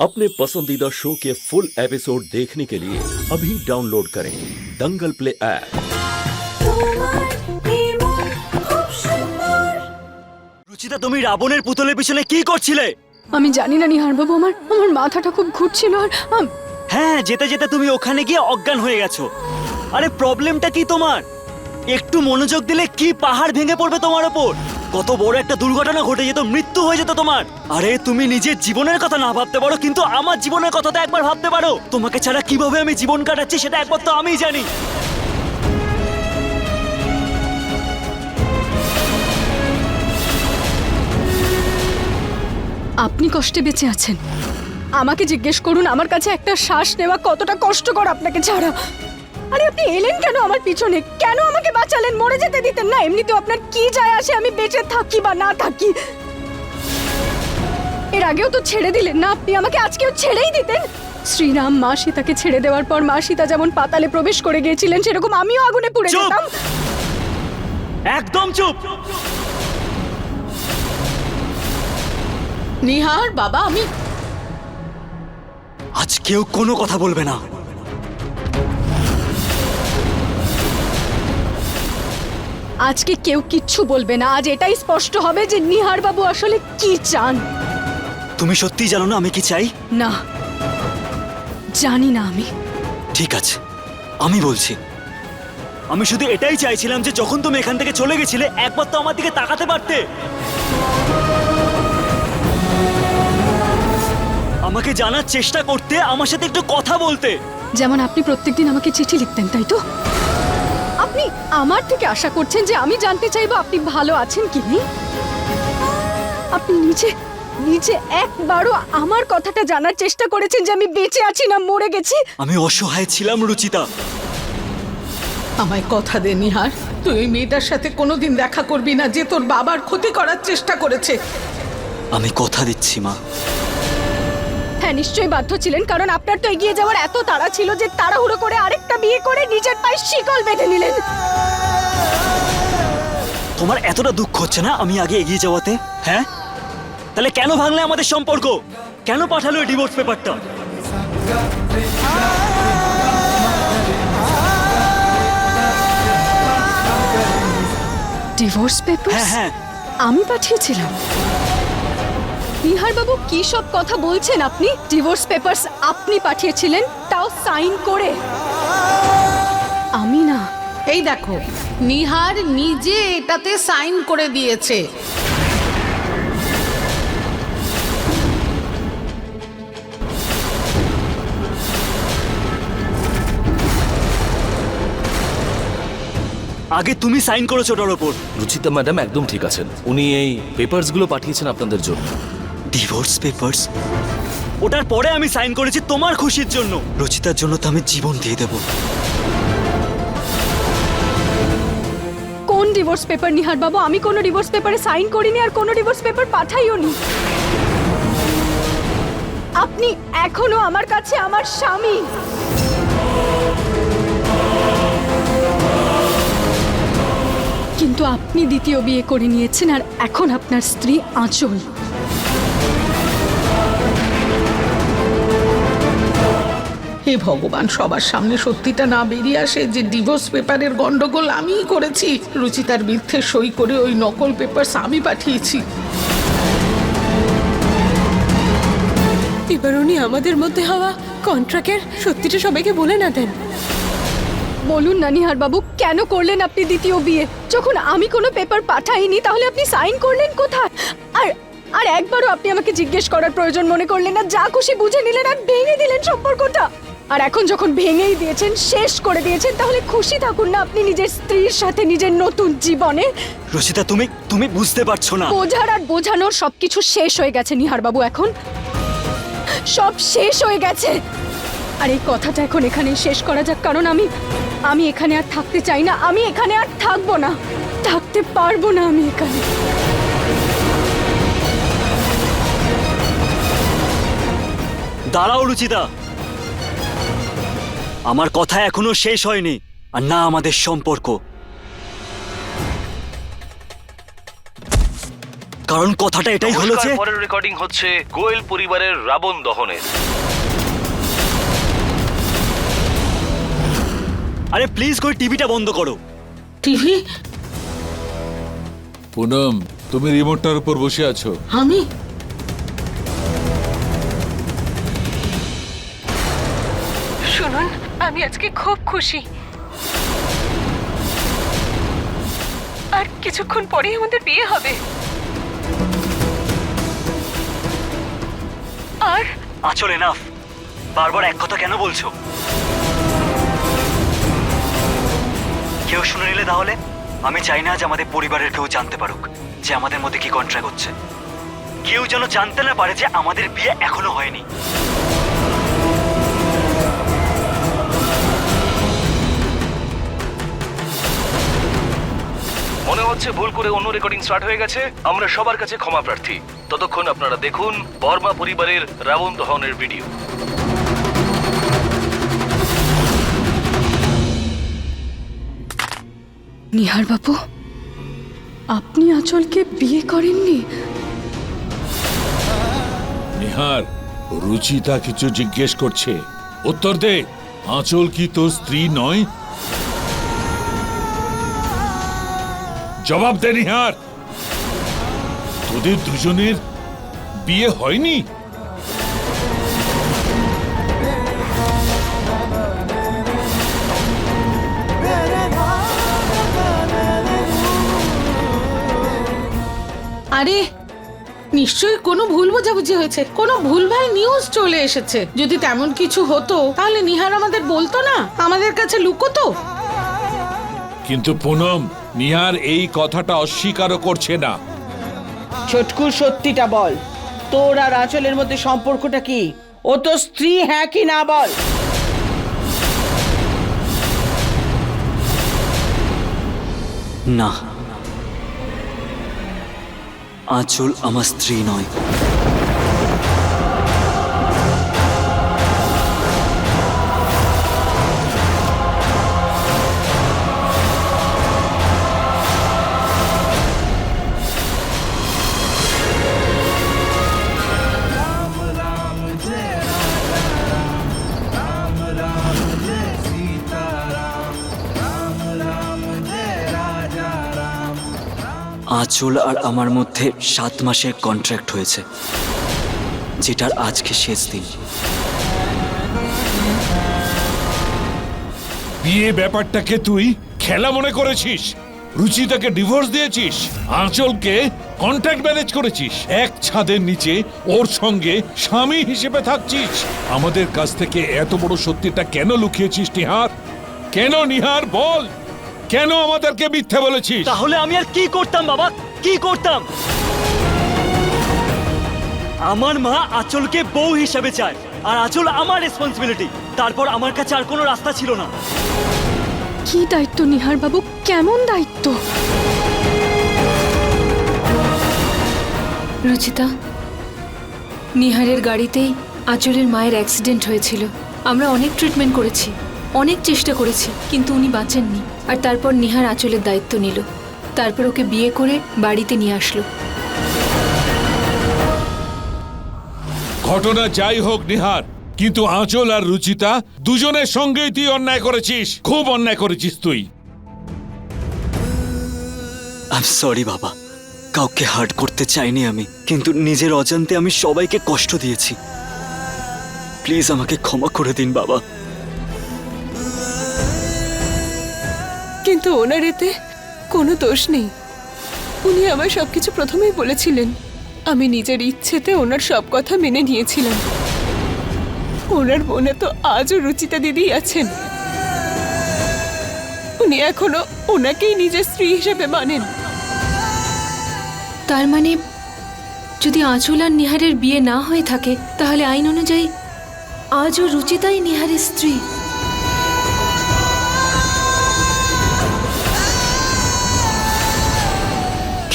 अपने पसंदीदा शो के फुल एपिसोड देखने के लिए अभी डाउनलोड करें दंगल प्ले ऐप তোমার নির্মল খুব সুন্দর রুচিতা তুমি রাবণের পুতুলের পিছনে কি করছিলে আমি জানি না নিহার বাবু আমার আমার মাথাটা খুব ঘুরছিল আর আম, হ্যাঁ যেতে যেতে তুমি ওখানে গিয়ে অজ্ঞান হয়ে গেছো আরে প্রবলেমটা কি তোমার একটু মনোযোগ দিলে কি পাহাড় ভেঙে পড়বে তোমার ওপর কত বড় একটা দুর্ঘটনা ঘটে যেত, মৃত্যু হয়ে যেত তোমার। আরে, তুমি নিজের জীবনের কথা না ভাবতে পারো, কিন্তু আমার জীবনের কথাটা একবার ভাবতে পারো। তোমাকে ছাড়া কীভাবে আমি জীবন কাটাচ্ছি সেটা একবার তো আমিই জানি। আপনি কষ্টে বেঁচে আছেন। আমাকে জিজ্ঞেস করুন, আমার কাছে একটা শ্বাস নেওয়া কতটা কষ্টকর আপনাকে ছাড়া। আরে আপনি এলেন কেন আমার পিছনে? কেন আমাকে বাঁচালেন? মরে যেতে দিতেন না। এমনিতেও আপনার কি যায় আসে? আমি বেঁচে থাকি বা না থাকি। এর আগেও তো ছেড়ে দিলেন না আপনি? আমাকে আজকেও ছেড়েই দিতেন? শ্রীরাম মা সীতাকে ছেড়ে দেওয়ার পর মা সীতা যেমন পাতালে প্রবেশ করে গিয়েছিলেন সেরকম আমিও আগুনে পুড়ে চুপ! যেতাম। একদম চুপ! নিহার বাবা আমি আজ কেউ কোনো কথা বলবে না। আজকে কেউ কিচ্ছু বলবে না। আজ এটাই স্পষ্ট হবে যে নিহার বাবু আসলে কি চান। তুমি সত্যিই জানো না আমি কি চাই? না। জানি না আমি। ঠিক আছে। আমি বলছি। আমি শুধু এটাই চাইছিলাম যে যখন তুমি এখান থেকে চলে গেছিলে একবার তো আমার দিকে তাকাতে পারতে। আমাকে জানার চেষ্টা করতে আমার সাথে একটু কথা বলতে। যেমন আপনি প্রত্যেকদিন আমাকে চিঠি লিখতেন তাই তো? আমার থেকে আশা করছেন যে আমি জানতে চাইব আপনি ভালো আছেন কি আপনি নিজে নিজে একবারও আমার কথাটা জানার চেষ্টা করেছেন যে আমি বেঁচে আছি না মরে গেছি? আমি অসহায় ছিলাম রুচিতা। আমায় কথা দে নিহার। তুই ওই মেয়েটার সাথে কোনোদিন দেখা করবি না যে তোর বাবার ক্ষতি করার চেষ্টা করেছে। আমি কথা দিচ্ছি মা। হ্যাঁ নিশ্চয়ই বাধ্য ছিলেন কারণ আপনার তো এগিয়ে যাওয়ার এত তাড়া ছিল যে তাড়াহুড়ো করে আরেকটা বিয়ে করে নিজের পায়ে শিকল বেঁধে নিলেন। তোমার এতটা দুঃখ হচ্ছে না আমি আগে এগিয়ে যাওয়াতে? হ্যাঁ? তাহলে কেন ভাঙলে আমাদের সম্পর্ক? কেন পাঠালো ডিভোর্স পেপারটা ডিভোর্স পেপার হ্যাঁ হ্যাঁ। আমি পাঠিয়েছিলাম। বাবু কি সব কথা বলছেন আপনি? ডিভোর্স পেপারস আপনি পাঠিয়েছিলেন তাও সাইন করে। আমি না। এই দেখো নিহার নিজে এটাতে সাইন করে দিয়েছে। আগে তুমি সাইন করেছ ওটার ওপর। রুচিতা ম্যাডাম একদম ঠিক আছেন। উনি এই পেপারসগুলো পাঠিয়েছেন আপনাদের জন্য। ডিভোর্স পেপারস ওটার পরে আমি সাইন করেছি তোমার খুশির জন্য। রচিতার জন্য তো আমি জীবন দিয়ে দেব। কোন ডিভোর্স পেপার নিহার বাবু আমি কোনো ডিভোর্স পেপারে সাইন করিনি আর কোনো ডিভোর্স পেপার পাঠাইও নি। আপনি এখনও আমার কাছে আমার স্বামী। কিন্তু আপনি দ্বিতীয় বিয়ে করে নিয়েছেন আর এখন আপনার স্ত্রী আঁচল। হে ভগবান সবার সামনে সত্যিটা না বেরিয়ে আসে যে ডিভোর্স পেপারের গন্ডগোল আমিই করেছি। রুচিতার মিথ্যে সই করে ওই নকল পেপারস আমি পাঠিয়েছি। এবার উনি আমাদের মধ্যে হওয়া কন্ট্রাক্টের সত্যিটা সবাইকে বলে না দেন। বলুন না নিহার বাবু কেন করলেন আপনি দ্বিতীয় বিয়ে? যখন আমি কোনো পেপার পাঠাইনি তাহলে আপনি সাইন করলেন কোথায়? আর আর একবারও আপনি আমাকে জিজ্ঞেস করার প্রয়োজন মনে করলেন না যা খুশি বুঝে নিলেন আর ভেঙে দিলেন সম্পর্কটা। আর এখন যখন ভেঙেই দিয়েছেন শেষ করে দিয়েছেন তাহলে খুশি থাকুন না আপনি নিজের স্ত্রীর সাথে নিজের নতুন জীবনে। রচিতা তুমি তুমি বুঝতে পারছ না। বোঝার আর বোঝানোর সবকিছু শেষ হয়ে গেছে নিহার বাবু এখন। সব শেষ হয়ে গেছে। আর এই কথাটা এখন এখানে শেষ করা যাক কারণ আমি আমি এখানে আর থাকতে চাই না আমি এখানে আর থাকব না। থাকতে পারব না আমি এখানে। দাঁড়াও রুচিতা আমার কথা এখনও শেষ হয়নি। আর না আমাদের সম্পর্ক। কারণ কথাটা এটাই হলো যে পরের রেকর্ডিং হচ্ছে গোয়েল পরিবারের রাবণ দহনের। আরে প্লিজ কই টিভিটা বন্ধ করো। টিভি? পুনম তুমি রিমোটটার উপর বসে আছো। আমি? শুনুন আমি আজকে খুব খুশি। আর কিছুক্ষণ পরেই আমাদের বিয়ে হবে। আর আচল এনাফ বারবার এক কথা কেন বলছো? কেউ শুনে নিলে তাহলে? আমি চাই না যে আমাদের পরিবারের কেউ জানতে পারুক যে আমাদের মধ্যে কি কন্ট্রাক্ট হচ্ছে। কেউ যেন জানতে না পারে যে আমাদের বিয়ে এখনও হয়নি। মনে হচ্ছে ভুল করে অন্য রেকর্ডিং স্টার্ট হয়ে গেছে। আমরা সবার কাছে ক্ষমা প্রার্থী। ততক্ষণ আপনারা দেখুন বর্মা পরিবারের রাবণ দহনের ভিডিও নিহার বাবু আপনি আচলকে বিয়ে করেননি? নিহার রুচিতা কিছু জিজ্ঞেস করছে। উত্তর দে আঁচল কি তোর স্ত্রী নয়? জবাব দে, নিহার। তোদের দুজনের বিয়ে হয়নি? আরে, নিশ্চয়ই কোনো ভুল বোঝাবুঝি হয়েছে। কোনো ভুলভাল নিউজ চলে এসেছে। যদি তেমন কিছু হতো, তাহলে নিহার আমাদের বলতো না? আমাদের কাছে লুকোতো? কিন্তু পুনম নিহার এই কথাটা অস্বীকারও করছে না। ছোটকু সত্যিটা বল। তোর আর আঁচলের মধ্যে সম্পর্কটা কি? ও তো স্ত্রী হ্যাঁ কি না বল? না। আঁচল আমার স্ত্রী নয়। আঁচল আর আমার মধ্যে সাত মাসের কন্ট্রাক্ট হয়েছে, যেটার আজকে শেষ দিন। বিয়ে ব্যাপারটাকে তুই খেলা মনে করেছিস? রুচিতাকে ডিভোর্স দিয়েছিস? আঁচলকে কন্ট্রাক্ট ম্যানেজ করেছিস? এক ছাদের নিচে ওর সঙ্গে স্বামী হিসেবে থাকছিস? আমাদের কাছ থেকে এত বড় সত্যিটা কেন লুকিয়েছিস, নিহার? কেন, নিহার, বল! কেন আমাদেরকে মিথ্যে বলেছিস? তাহলে আমি আর কি করতাম বাবা? কি করতাম? আমার মা আঁচলকে বউ হিসেবে চায় আর আঁচল আমার রেসপন্সিবিলিটি তারপর আমার কাছে আর কোনো রাস্তা ছিল না। কি দায়িত্ব নিহার বাবু? কেমন দায়িত্ব? রুচিতা নিহারের গাড়িতেই আঁচলের মায়ের অ্যাক্সিডেন্ট হয়েছিল। আমরা অনেক ট্রিটমেন্ট করেছি। অনেক চেষ্টা করেছি কিন্তু উনি বাঁচেননি। আর তারপর নিহার আঁচলের দায়িত্ব নিল। তারপর ওকে বিয়ে করে বাড়িতে নিয়ে আসলো। ঘটনা যাই হোক নিহার কিন্তু আঁচল আর রুচিতা দুজনের সঙ্গেই তুই অন্যায় করেছিস। খুব অন্যায় করেছিস তুই। আই সরি বাবা। কাউকে হার্ট করতে চাইনি আমি কিন্তু নিজের অজান্তে আমি সবাইকে কষ্ট দিয়েছি। প্লিজ আমাকে ক্ষমা করে দিন বাবা। কিন্তু ওনার এতে কোনো দোষ নেই। উনি আমার সবকিছু প্রথমেই বলেছিলেন। আমি নিজের ইচ্ছেতে ওনার সব কথা মেনে নিয়েছিলাম। ওনার মনে তো আজও রুচিতা দিদি আছেন। উনি এখনও ওনাকেই নিজের স্ত্রী হিসেবে মানেন। তার মানে যদি আঁচল আর নিহারের বিয়ে না হয়ে থাকে, তাহলে আইন অনুযায়ী আজও রুচিতাই নিহারের স্ত্রী?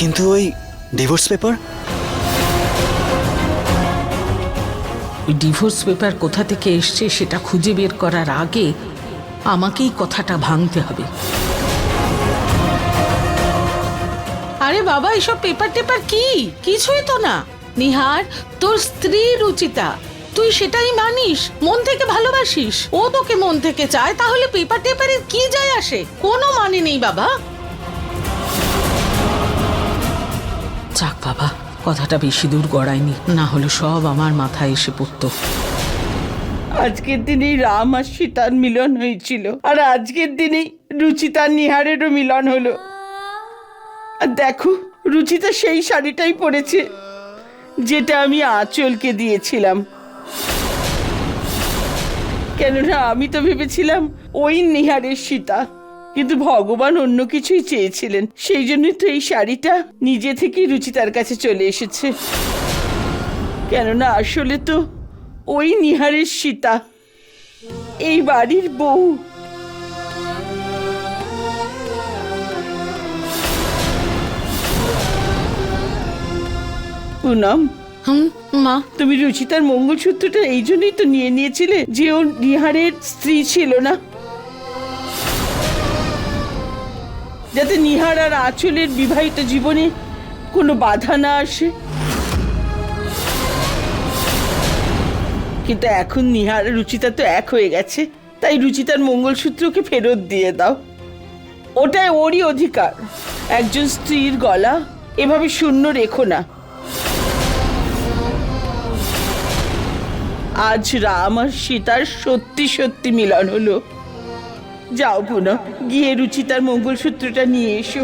কিন্তু ওই ডিভোর্স পেপার ডিভোর্স পেপার কোথা থেকে এসছে সেটা খুঁজে বের করার আগে আমাকেই কথাটা ভাঙতে হবে। আরে বাবা, এসব পেপার টেপার কি? কিছুই তো না। নিহার, তোর স্ত্রী রুচিতা, তুই সেটাই মানিস, মন থেকে ভালোবাসিস। ও তোকে মন থেকে চায়, তাহলে পেপার টেপারের কি যায় আসে? কোনো মানে নেই বাবা। যাক বাবা, কথাটা বেশি দূর গড়ায়নি। না হলে সব আমার মাথায় এসে পড়তো। আজকের দিনেই রাম আর সীতার মিলন হয়েছিল, আর আজকের দিনেই রুচিতার নিহারেরও মিলন হলো। আর দেখো, রুচিতা সেই শাড়িটাই পরেছে, যেটা আমি আঁচলকে দিয়েছিলাম। কেননা আমি তো ভেবেছিলাম ওই নিহারের সীতা। কিন্তু ভগবান অন্য কিছুই চেয়েছিলেন। সেই জন্যই তো এই শাড়িটা নিজে থেকেই রুচিতার কাছে চলে এসেছে। কেননা আসলে তো ওই নিহারের সীতা এই বাড়ির বউ। পুনম হুম মা। তুমি রুচিতার মঙ্গলসূত্রটা এই জন্যই তো নিয়ে নিয়েছিলে যে ও নিহারের স্ত্রী ছিল না। যাতে নিহার আর আঁচলের বিবাহিত জীবনে কোনো বাধা না আসে। কিন্তু এখন নিহার রুচিতা তো এক হয়ে গেছে, তাই রুচিতার মঙ্গলসূত্রকে ফেরত দিয়ে দাও। ওটাই ওরই অধিকার। একজন স্ত্রীর গলা এভাবে শূন্য রেখো না। আজ রাম আর সীতার সত্যি সত্যি মিলন হলো। যাও পুনঃ গিয়ে রুচিতার মঙ্গলসূত্রটা নিয়ে এসো।